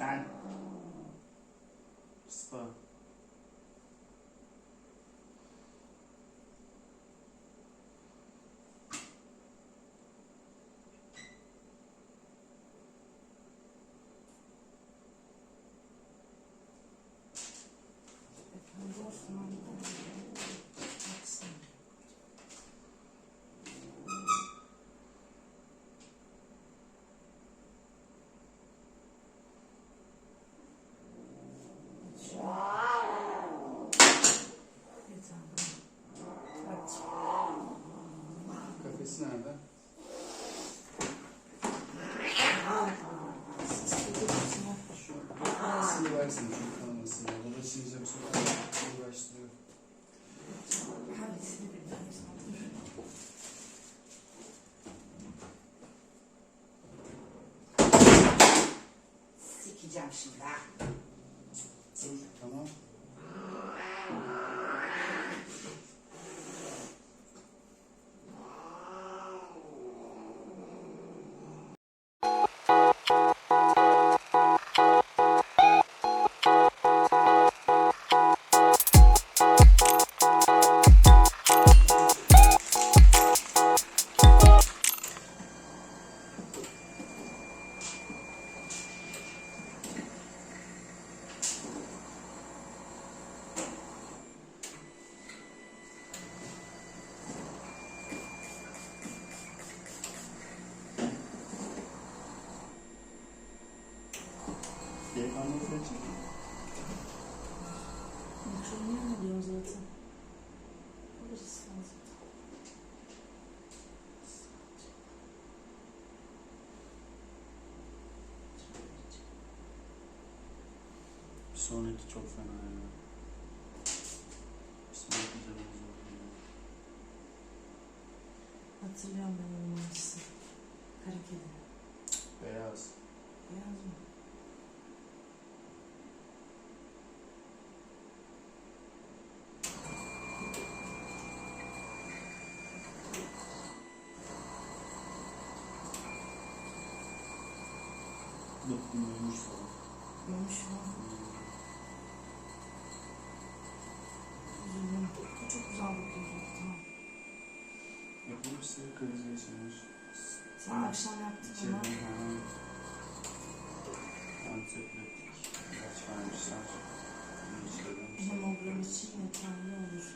Ben. Spa. Sikeceğim şimdi sonraki çok fena ya. Sonraki canımız oldu ya. Hatırlıyorum ben onun maçısı. Kara kedi. Beyaz. Beyaz mı? Bakın ölmüş falan. Görmüş mü? Bakıyordu. Tamam. Yapılmışsa kriz geçirmiş. Sen akşam yaptık İçeriden ama ha. Antibiyotik. İlaç vermişler. Bunu hemoglobin için yeterli olur.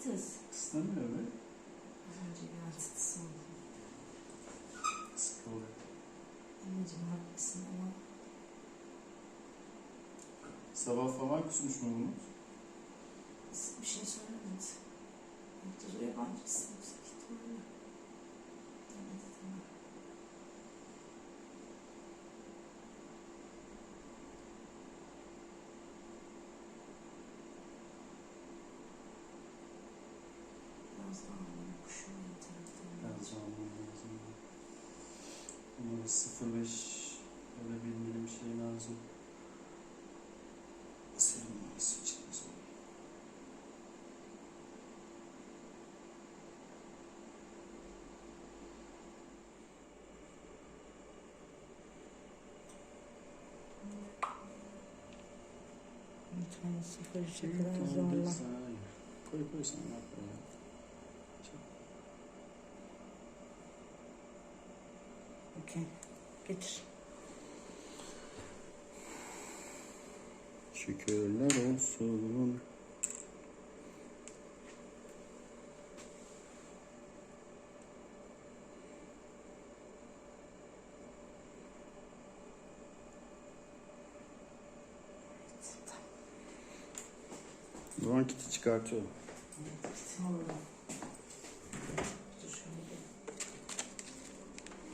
Ne itiz? Islanıyor be. Az önce bir tıtısı oldu. Sıkıldı. Anneciğim haklısın ama Sabah falan kusmuş mu bunu? bir şey söylemedi. Yoksa yabancısın. Yüksek ihtimalle. Demedi tamam. Biraz daha yokuşuyor ya taraftan. Biraz daha almam lazım. Buna 0.5 ya da 1 milim şey lazım. Serum numarası için zor. Lütfen sıfır bir zorla. Koy koy sen yapma ya. Okey. Getir. Şükürler olsun. Zaman kiti çıkartıyorum. Tamam. Dur şöyle bir.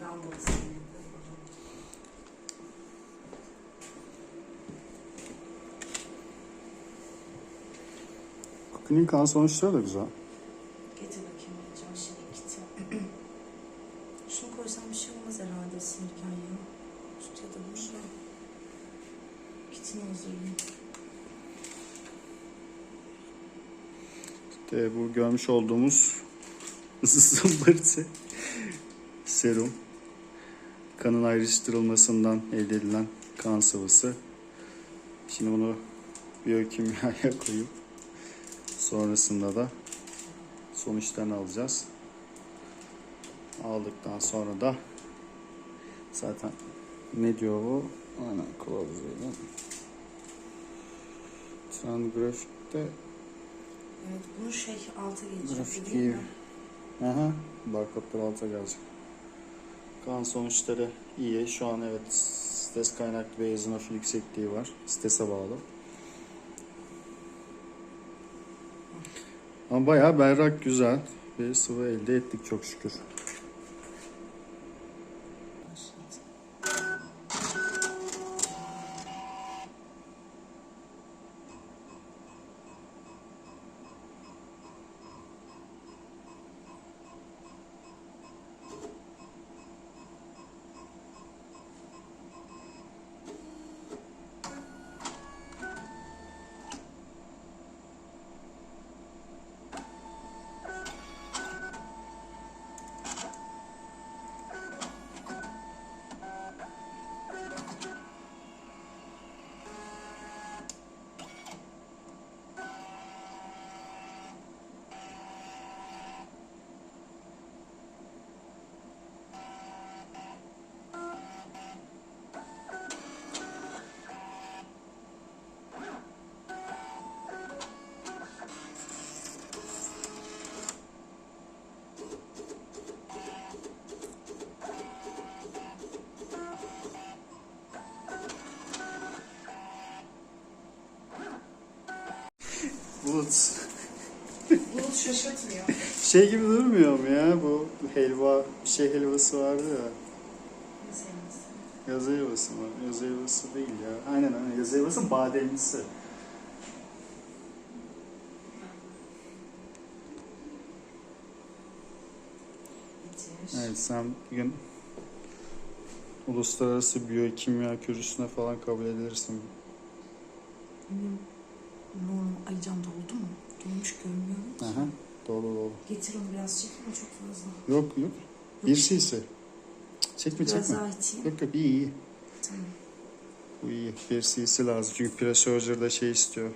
Lambası. Günün kan sonuçları da güzel. Getir bakayım Can şey kiti. Şunu koysam bir şey olmaz herhalde sinirken ya. Tut ya da bunu da. Kitini hazırlayayım. İşte bu görmüş olduğumuz zımbırtı serum. Kanın ayrıştırılmasından elde edilen kan sıvısı. Şimdi bunu biyokimyaya koyup sonrasında da sonuçlarını alacağız. Aldıktan sonra da zaten ne diyor bu? Aynen kılavuzuyla. Tren grafikte Evet bunu şey alta geçecek Grafik değil mi? Aha, barkodlar alta gelecek. Kan sonuçları iyi. Şu an evet stres kaynaklı bir yüksekliği var. Strese bağlı. Ama bayağı berrak güzel bir sıvı elde ettik çok şükür. Bulut. Bulut şaşırtmıyor. Şey gibi durmuyor mu ya bu helva, şey helvası vardı ya. Yazı helvası mı? Yazı helvası değil ya. Aynen aynen. Yazı helvası bademlisi. Evet sen bugün uluslararası biyokimya kürsüsüne falan kabul edilirsin. Benim normal aycan doldu mu? Dolmuş görünüyorum. Aha. Dolu dolu. Getir onu biraz çek ama çok fazla. Yok yok. Bir şişe. Çekme Biraz çekme. daha iteyim. Yok yok iyi iyi. Tamam. Bu iyi. Bir cc lazım. Çünkü Presurger'da şey istiyor.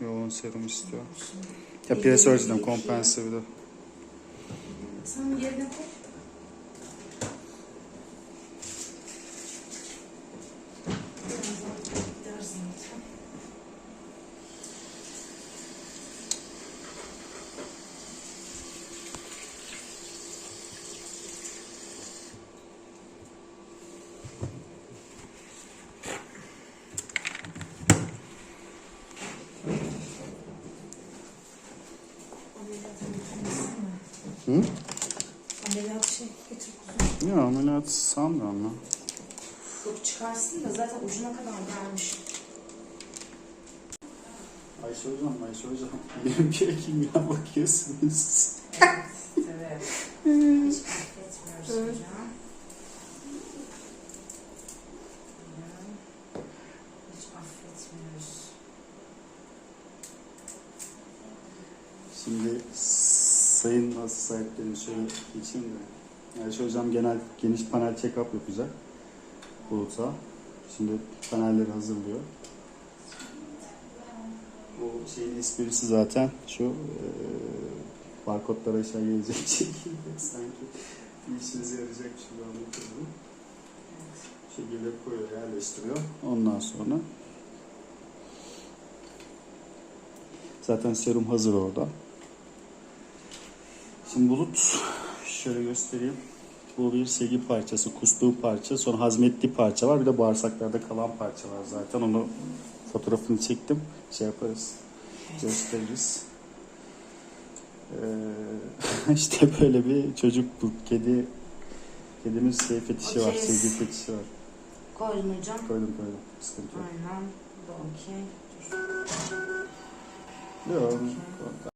Yoğun serum istiyor. Şimdi. Ya Elleri Presurger'dan kompense bir de. Sen yerine koy. Hı? Ameliyat şey getir kuzum. Ya ameliyat sanmıyorum ya. Yok çıkarsın da zaten ucuna kadar gelmiş. Ayşe hocam, Ayşe hocam. Benim kimya bakıyorsunuz. Evet. Hiç affetmiyoruz hocam. Hiç affetmiyoruz. Şimdi sayın hasta sahiplerini şöyle geçeyim de. Ayşe hocam genel geniş panel check-up yapacak. Bulut'a. Şimdi panelleri hazırlıyor. Bu şeyin esprisi zaten şu eee barkodlar aşağı gelecek şekilde sanki bir işinize yarayacakmış gibi anlatıyorum. Bu şekilde koyuyor, yerleştiriyor. Ondan sonra zaten serum hazır orada. Şimdi bulut şöyle göstereyim. Bu bir segi parçası, kustuğu parça, sonra hazmettiği parça var. Bir de bağırsaklarda kalan parça var zaten. Onu fotoğrafını çektim. Şey yaparız, gösteririz. Ee, işte böyle bir çocuk bu kedi kedimiz şey fetişi var, sevgi fetişi var. Koydun hocam. Koydum koydum. Sıkıntı yok. Aynen. Bu okey. Yok. Günaydın.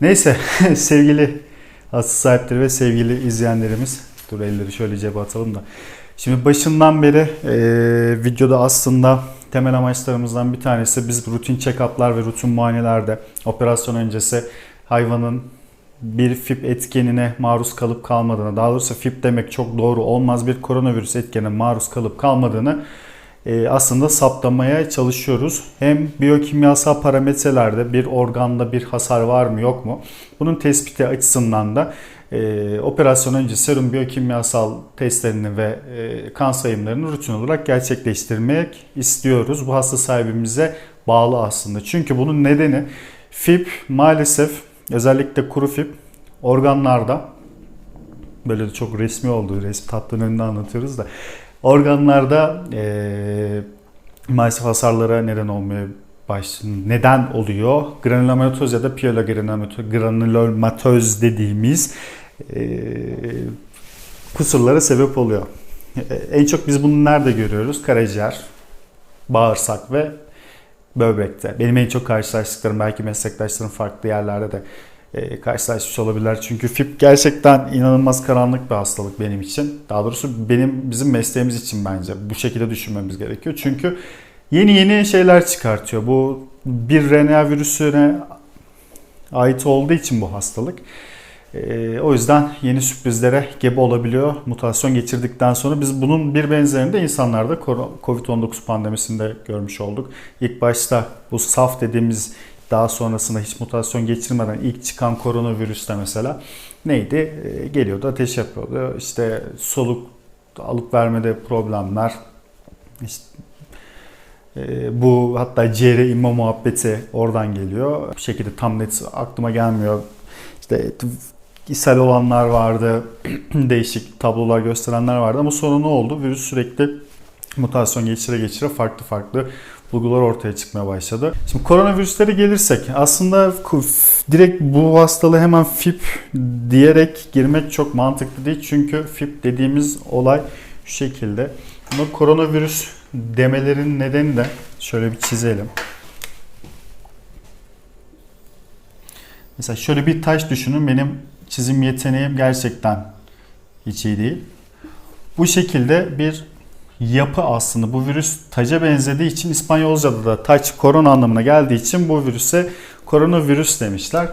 Neyse sevgili hasta sahipleri ve sevgili izleyenlerimiz. Dur elleri şöyle cebe atalım da. Şimdi başından beri e, videoda aslında temel amaçlarımızdan bir tanesi biz rutin check-up'lar ve rutin muayenelerde operasyon öncesi hayvanın bir FIP etkenine maruz kalıp kalmadığını, daha doğrusu FIP demek çok doğru olmaz bir koronavirüs etkenine maruz kalıp kalmadığını aslında saptamaya çalışıyoruz. Hem biyokimyasal parametrelerde bir organda bir hasar var mı yok mu? Bunun tespiti açısından da e, operasyon önce serum biyokimyasal testlerini ve e, kan sayımlarını rutin olarak gerçekleştirmek istiyoruz. Bu hasta sahibimize bağlı aslında. Çünkü bunun nedeni FIP maalesef özellikle kuru FIP organlarda böyle de çok resmi olduğu resmi tatlının önünde anlatıyoruz da organlarda e, maalesef hasarlara neden olmaya baş neden oluyor. Granülomatoz ya da pielogranulomatoz granülomatoz dediğimiz e, kusurlara sebep oluyor. E, en çok biz bunu nerede görüyoruz? Karaciğer, bağırsak ve böbrekte. Benim en çok karşılaştıklarım belki meslektaşlarım farklı yerlerde de e, karşılaşmış olabilirler. Çünkü FIP gerçekten inanılmaz karanlık bir hastalık benim için. Daha doğrusu benim bizim mesleğimiz için bence bu şekilde düşünmemiz gerekiyor. Çünkü yeni yeni şeyler çıkartıyor. Bu bir RNA virüsüne ait olduğu için bu hastalık. E, o yüzden yeni sürprizlere gebe olabiliyor. Mutasyon geçirdikten sonra biz bunun bir benzerini de insanlarda Covid-19 pandemisinde görmüş olduk. İlk başta bu saf dediğimiz daha sonrasında hiç mutasyon geçirmeden ilk çıkan koronavirüste mesela neydi? E, geliyordu ateş yapıyordu. İşte soluk alıp vermede problemler, işte E, bu hatta ciğere inme muhabbeti oradan geliyor. Bu şekilde tam net aklıma gelmiyor. İşte ishal olanlar vardı, değişik tablolar gösterenler vardı ama sonra ne oldu? Virüs sürekli mutasyon geçire geçire farklı farklı bulgular ortaya çıkmaya başladı. Şimdi koronavirüslere gelirsek aslında direkt bu hastalığı hemen FIP diyerek girmek çok mantıklı değil. Çünkü FIP dediğimiz olay şu şekilde. Ama koronavirüs demelerin nedeni de şöyle bir çizelim. Mesela şöyle bir taş düşünün. Benim çizim yeteneğim gerçekten hiç iyi değil. Bu şekilde bir yapı aslında. Bu virüs taca benzediği için İspanyolca'da da taç korona anlamına geldiği için bu virüse koronavirüs demişler.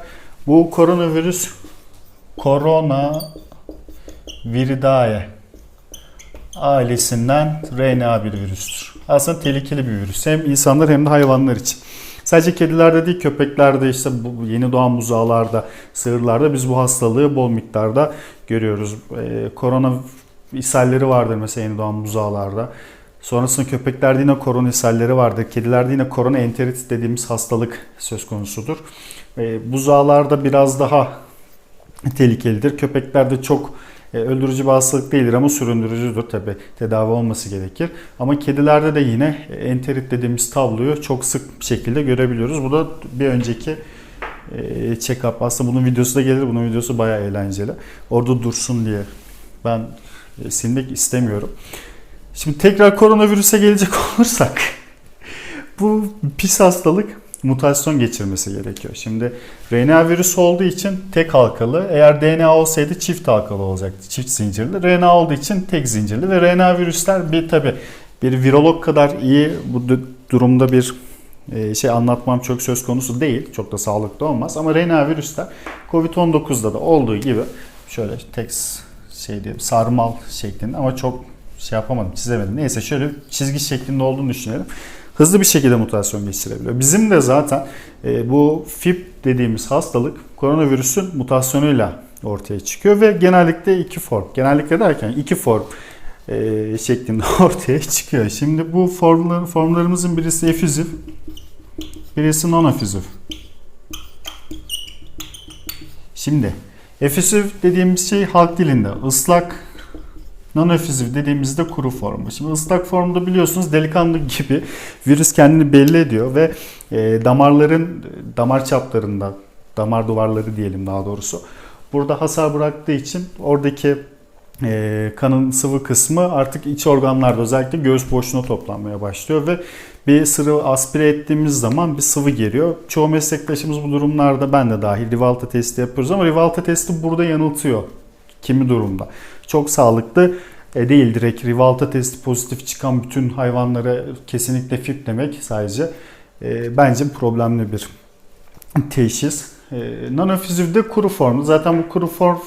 Bu koronavirüs korona viridae ailesinden RNA bir virüstür. Aslında tehlikeli bir virüs. Hem insanlar hem de hayvanlar için. Sadece kedilerde değil köpeklerde işte bu yeni doğan buzağlarda, sığırlarda biz bu hastalığı bol miktarda görüyoruz. Ee, korona ishalleri vardır mesela yeni doğan buzağlarda. Sonrasında köpeklerde yine korona ishalleri vardır. Kedilerde yine korona enterit dediğimiz hastalık söz konusudur. E, buzağlarda biraz daha tehlikelidir. Köpeklerde çok e, öldürücü bir hastalık değildir ama süründürücüdür tabi. Tedavi olması gerekir. Ama kedilerde de yine enterit dediğimiz tabloyu çok sık bir şekilde görebiliyoruz. Bu da bir önceki e, check-up. Aslında bunun videosu da gelir. Bunun videosu bayağı eğlenceli. Orada dursun diye ben silmek istemiyorum. Şimdi tekrar koronavirüse gelecek olursak bu pis hastalık mutasyon geçirmesi gerekiyor. Şimdi RNA virüs olduğu için tek halkalı. Eğer DNA olsaydı çift halkalı olacaktı. Çift zincirli. RNA olduğu için tek zincirli ve RNA virüsler bir tabi bir virolog kadar iyi bu durumda bir e, şey anlatmam çok söz konusu değil. Çok da sağlıklı olmaz ama RNA virüsler Covid-19'da da olduğu gibi şöyle tek şey diyeyim sarmal şeklinde ama çok şey yapamadım çizemedim. Neyse şöyle çizgi şeklinde olduğunu düşünelim. Hızlı bir şekilde mutasyon geçirebiliyor. Bizim de zaten e, bu FIP dediğimiz hastalık koronavirüsün mutasyonuyla ortaya çıkıyor ve genellikle iki form. Genellikle derken iki form e, şeklinde ortaya çıkıyor. Şimdi bu formlar, formlarımızın birisi efüzif, birisi non-efüzif. Şimdi efüzif dediğimiz şey halk dilinde ıslak Non-efüzif dediğimizde kuru formu. Şimdi ıslak formda biliyorsunuz delikanlı gibi virüs kendini belli ediyor ve e, damarların damar çaplarında, damar duvarları diyelim daha doğrusu. Burada hasar bıraktığı için oradaki e, kanın sıvı kısmı artık iç organlarda özellikle göğüs boşluğuna toplanmaya başlıyor ve bir sıvı aspire ettiğimiz zaman bir sıvı geliyor. Çoğu meslektaşımız bu durumlarda ben de dahil Rivalta testi yapıyoruz ama Rivalta testi burada yanıltıyor kimi durumda. Çok sağlıklı e, değil direkt Rivalta testi pozitif çıkan bütün hayvanlara kesinlikle FIP demek sadece e, bence problemli bir teşhis. E, Nanofüzivde kuru form. Zaten bu kuru form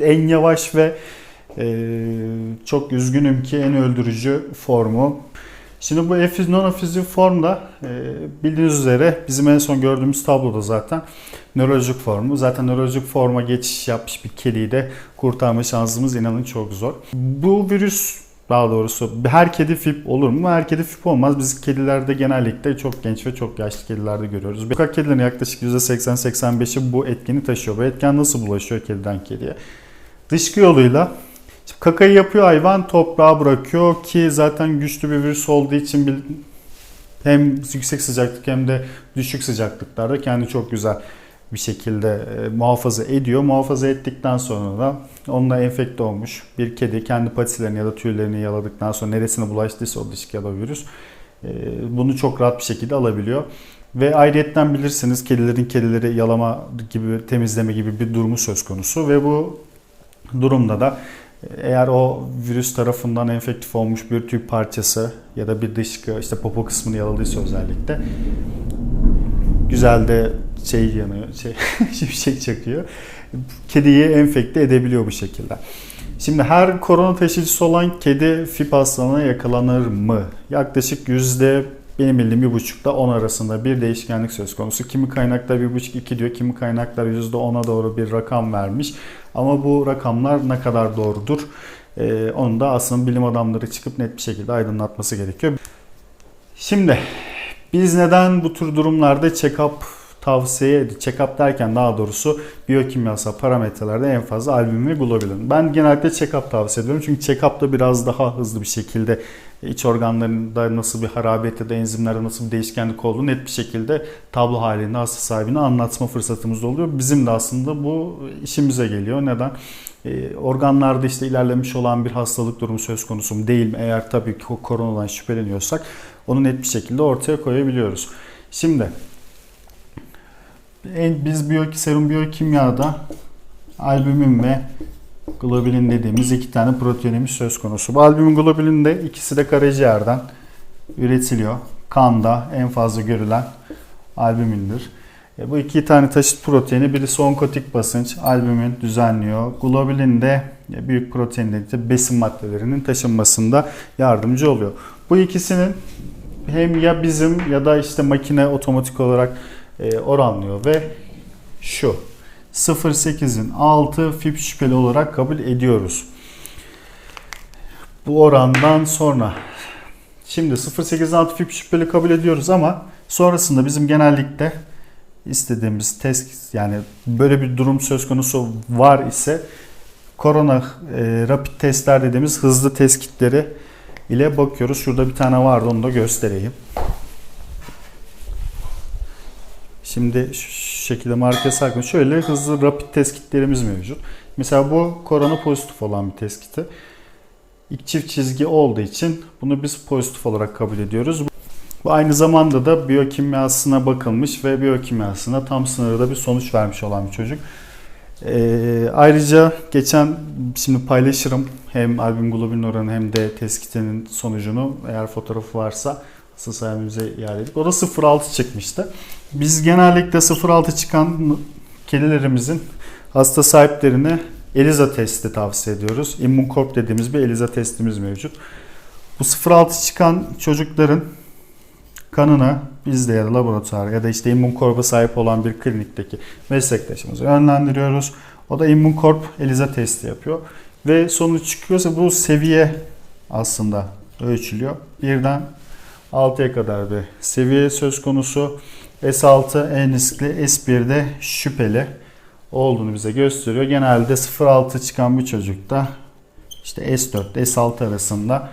en yavaş ve e, çok üzgünüm ki en öldürücü formu. Şimdi bu efiz non-efüzif formda e, bildiğiniz üzere bizim en son gördüğümüz tabloda zaten nörolojik formu. Zaten nörolojik forma geçiş yapmış bir kediyi de kurtarma şansımız inanın çok zor. Bu virüs daha doğrusu her kedi fip olur mu? Her kedi fip olmaz. Biz kedilerde genellikle çok genç ve çok yaşlı kedilerde görüyoruz. Sokak kedilerin yaklaşık %80-85'i bu etkeni taşıyor. Bu etken nasıl bulaşıyor kediden kediye? Dışkı yoluyla kakayı yapıyor hayvan toprağa bırakıyor ki zaten güçlü bir virüs olduğu için hem yüksek sıcaklık hem de düşük sıcaklıklarda kendi çok güzel bir şekilde e, muhafaza ediyor. Muhafaza ettikten sonra da onunla enfekte olmuş bir kedi kendi patilerini ya da tüylerini yaladıktan sonra neresine bulaştıysa o dışkı ya da virüs e, bunu çok rahat bir şekilde alabiliyor. Ve ayrıyetten bilirsiniz kedilerin kedileri yalama gibi temizleme gibi bir durumu söz konusu ve bu durumda da eğer o virüs tarafından enfektif olmuş bir tüy parçası ya da bir dışkı işte popo kısmını yaladıysa özellikle güzel de şey yanıyor, şey, şimşek çakıyor. Kediyi enfekte edebiliyor bu şekilde. Şimdi her korona taşıyıcısı olan kedi FIP hastalığına yakalanır mı? Yaklaşık yüzde benim bildiğim bir buçukta 10 arasında bir değişkenlik söz konusu. Kimi kaynaklar bir buçuk iki diyor, kimi kaynaklar yüzde 10'a doğru bir rakam vermiş. Ama bu rakamlar ne kadar doğrudur? Ee, onu da aslında bilim adamları çıkıp net bir şekilde aydınlatması gerekiyor. Şimdi Biz neden bu tür durumlarda check-up tavsiye check-up derken daha doğrusu biyokimyasal parametrelerde en fazla albümin ve globulin. Ben genellikle check-up tavsiye ediyorum. Çünkü check-up'ta biraz daha hızlı bir şekilde iç organlarında nasıl bir harabiyet ya da enzimlerde nasıl bir değişkenlik olduğunu net bir şekilde tablo halinde hasta sahibine anlatma fırsatımız da oluyor. Bizim de aslında bu işimize geliyor. Neden? E, organlarda işte ilerlemiş olan bir hastalık durumu söz konusu mu değil mi? Eğer tabii ki koronadan şüpheleniyorsak onu net bir şekilde ortaya koyabiliyoruz. Şimdi biz biyo, serum biyokimyada albümin ve globulin dediğimiz iki tane proteinimiz söz konusu. Bu albümin globulin de ikisi de karaciğerden üretiliyor. Kanda en fazla görülen albümindir. E, bu iki tane taşıt proteini birisi onkotik basınç, albümin düzenliyor. Globulin de e, büyük protein dediği besin maddelerinin taşınmasında yardımcı oluyor. Bu ikisinin hem ya bizim ya da işte makine otomatik olarak e, oranlıyor ve şu 0.8'in altı fib şüpheli olarak kabul ediyoruz. Bu orandan sonra şimdi 0.8'in altı fib şüpheli kabul ediyoruz ama sonrasında bizim genellikle istediğimiz test yani böyle bir durum söz konusu var ise korona e, rapid testler dediğimiz hızlı test kitleri ile bakıyoruz. Şurada bir tane vardı onu da göstereyim. Şimdi şu şekilde marka saklı. Şöyle hızlı rapid test kitlerimiz mevcut. Mesela bu korona pozitif olan bir test kiti. İlk çift çizgi olduğu için bunu biz pozitif olarak kabul ediyoruz. Bu aynı zamanda da biyokimyasına bakılmış ve biyokimyasına tam sınırda bir sonuç vermiş olan bir çocuk. Ee, ayrıca geçen şimdi paylaşırım hem albüm globulin oranı hem de test kitinin sonucunu eğer fotoğrafı varsa sahibimize iade edip. O da 0.6 çıkmıştı. Biz genellikle 0.6 çıkan kedilerimizin hasta sahiplerine ELISA testi tavsiye ediyoruz. Immuncorp dediğimiz bir ELISA testimiz mevcut. Bu 0.6 çıkan çocukların kanına biz de ya da laboratuvar ya da işte Immuncorp'a sahip olan bir klinikteki meslektaşımızı yönlendiriyoruz. O da Immuncorp ELISA testi yapıyor. Ve sonuç çıkıyorsa bu seviye aslında ölçülüyor. Birden 6'ya kadar bir seviye söz konusu. S6 en riskli, S1'de şüpheli olduğunu bize gösteriyor. Genelde 0.6 çıkan bir çocukta işte S4 S6 arasında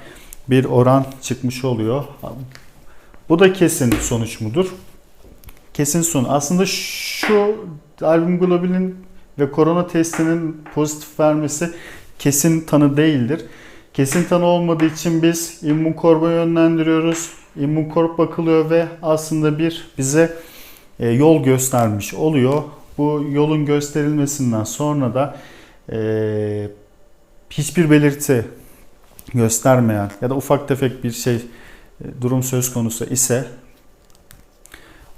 bir oran çıkmış oluyor. Bu da kesin sonuç mudur? Kesin sonuç. Aslında şu albüm globulin ve korona testinin pozitif vermesi kesin tanı değildir. Kesin tanı olmadığı için biz Immuncorp'a yönlendiriyoruz. Immuncorp bakılıyor ve aslında bir bize e, yol göstermiş oluyor. Bu yolun gösterilmesinden sonra da e, hiçbir belirti göstermeyen ya da ufak tefek bir şey e, durum söz konusu ise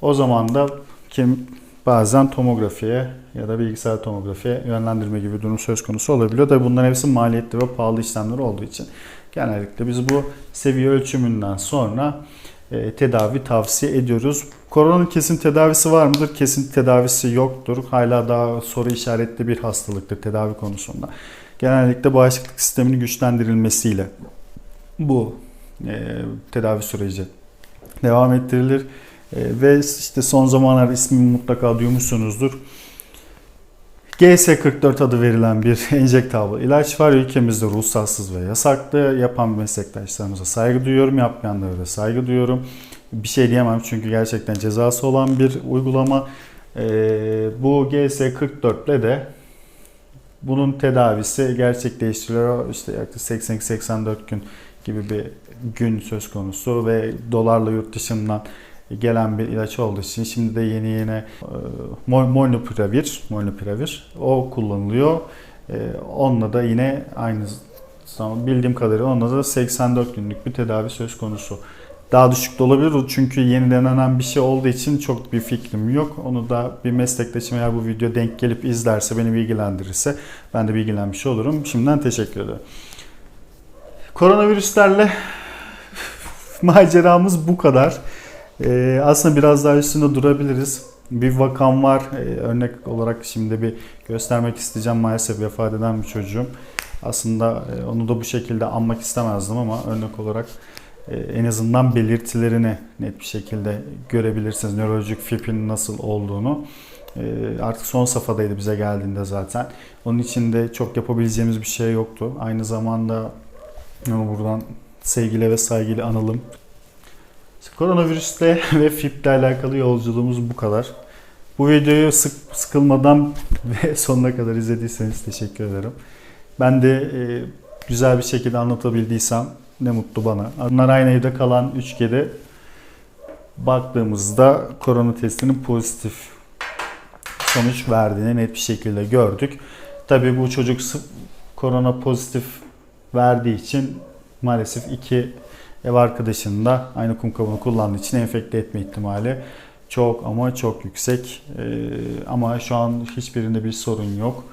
o zaman da kim bazen tomografiye ya da bilgisayar tomografiye yönlendirme gibi durum söz konusu olabiliyor. Tabi bunların hepsi maliyetli ve pahalı işlemler olduğu için genellikle biz bu seviye ölçümünden sonra e, tedavi tavsiye ediyoruz. Koronanın kesin tedavisi var mıdır? Kesin tedavisi yoktur. Hala daha soru işaretli bir hastalıktır tedavi konusunda. Genellikle bağışıklık sisteminin güçlendirilmesiyle bu e, tedavi süreci devam ettirilir. E, ve işte son zamanlarda ismini mutlaka duymuşsunuzdur. GS44 adı verilen bir enjektable ilaç var. Ülkemizde ruhsatsız ve yasaklı. Yapan meslektaşlarımıza saygı duyuyorum. Yapmayanlara da saygı duyuyorum. Bir şey diyemem çünkü gerçekten cezası olan bir uygulama. Ee, bu GS44 ile de bunun tedavisi gerçekleştiriliyor. İşte yaklaşık 80-84 gün gibi bir gün söz konusu ve dolarla yurt dışından gelen bir ilaç olduğu için şimdi de yeni yeni e, molnupiravir, molnupiravir o kullanılıyor. E, onunla da yine aynı zaman bildiğim kadarıyla onunla da 84 günlük bir tedavi söz konusu. Daha düşük de olabilir çünkü yeni denenen bir şey olduğu için çok bir fikrim yok. Onu da bir meslektaşım eğer bu video denk gelip izlerse, beni bilgilendirirse ben de bilgilenmiş olurum. Şimdiden teşekkür ederim. Koronavirüslerle maceramız bu kadar. Ee, aslında biraz daha üstünde durabiliriz. Bir vakam var. Ee, örnek olarak şimdi bir göstermek isteyeceğim. Maalesef vefat eden bir çocuğum. Aslında e, onu da bu şekilde anmak istemezdim ama örnek olarak e, en azından belirtilerini net bir şekilde görebilirsiniz. Nörolojik FIP'in nasıl olduğunu. E, Artık son safhadaydı bize geldiğinde zaten. Onun için de çok yapabileceğimiz bir şey yoktu. Aynı zamanda ama buradan sevgiyle ve saygıyla analım. İşte koronavirüsle ve FIP'le alakalı yolculuğumuz bu kadar. Bu videoyu sık sıkılmadan ve sonuna kadar izlediyseniz teşekkür ederim. Ben de e, güzel bir şekilde anlatabildiysem ne mutlu bana. Bunlar aynı evde kalan 3 kedi baktığımızda korona testinin pozitif sonuç verdiğini net bir şekilde gördük. Tabii bu çocuk korona pozitif verdiği için maalesef iki ev arkadaşını da aynı kum kabını kullandığı için enfekte etme ihtimali çok ama çok yüksek. Ee, ama şu an hiçbirinde bir sorun yok.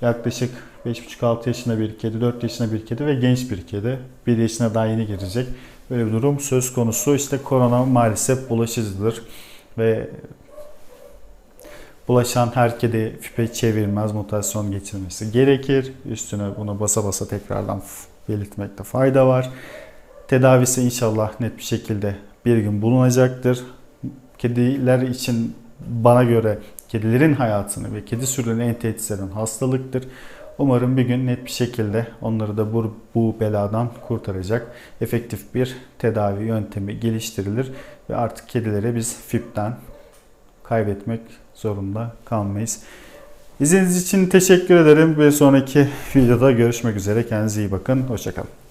Yaklaşık 5,5-6 yaşında bir kedi, 4 yaşında bir kedi ve genç bir kedi. 1 yaşına daha yeni girecek. Böyle bir durum söz konusu. İşte korona maalesef bulaşıcıdır ve bulaşan her kedi fipe çevirmez mutasyon geçirmesi gerekir. Üstüne bunu basa basa tekrardan belirtmekte fayda var. Tedavisi inşallah net bir şekilde bir gün bulunacaktır. Kediler için bana göre kedilerin hayatını ve kedi sürülerini en tehdit eden hastalıktır. Umarım bir gün net bir şekilde onları da bu, bu beladan kurtaracak efektif bir tedavi yöntemi geliştirilir ve artık kedilere biz FIP'ten kaybetmek zorunda kalmayız. İzlediğiniz için teşekkür ederim. Bir sonraki videoda görüşmek üzere. Kendinize iyi bakın. Hoşçakalın.